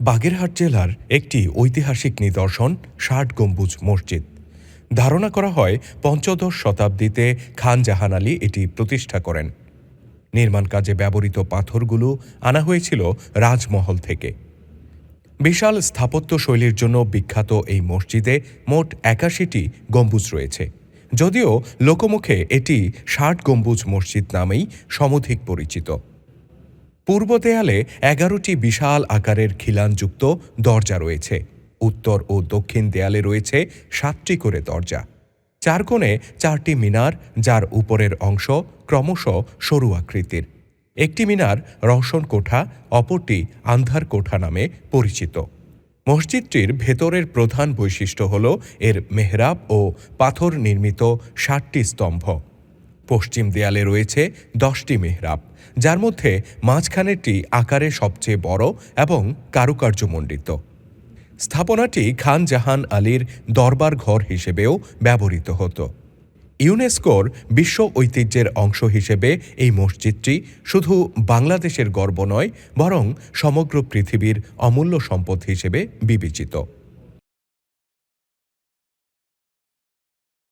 বাগেরহাট জেলার একটি ঐতিহাসিক নিদর্শন ষাট গম্বুজ মসজিদ। ধারণা করা হয় পঞ্চদশ শতাব্দীতে খান জাহান আলী এটি প্রতিষ্ঠা করেন। নির্মাণ কাজে ব্যবহৃত পাথরগুলো আনা হয়েছিল রাজমহল থেকে। বিশাল স্থাপত্য শৈলীর জন্য বিখ্যাত এই মসজিদে মোট একাশিটি গম্বুজ রয়েছে। যদিও লোকমুখে এটি ষাট গম্বুজ মসজিদ নামেই সমধিক পরিচিত। পূর্ব দেয়ালে এগারোটি বিশাল আকারের খিলানযুক্ত দরজা রয়েছে। উত্তর ও দক্ষিণ দেয়ালে রয়েছে সাতটি করে দরজা। চার কোণে চারটি মিনার, যার উপরের অংশ ক্রমশ সরু আকৃতির। একটি মিনার রওশন কোঠা, অপরটি আন্ধার কোঠা নামে পরিচিত। মসজিদটির ভেতরের প্রধান বৈশিষ্ট্য হল, এর মেহরাব ও পাথর নির্মিত ষাটটি স্তম্ভ। পশ্চিম দেয়ালে রয়েছে দশটি মেহরাব, যার মধ্যে মাঝখানেরটি আকারে সবচেয়ে বড় এবং কারুকার্যমণ্ডিত। স্থাপনাটি খান জাহান আলীর দরবার ঘর হিসেবেও ব্যবহৃত হতো। ইউনেস্কোর বিশ্ব ঐতিহ্যের অংশ হিসেবে এই মসজিদটি শুধু বাংলাদেশের গর্ব নয়, বরং সমগ্র পৃথিবীর অমূল্য সম্পদ হিসেবে বিবেচিত।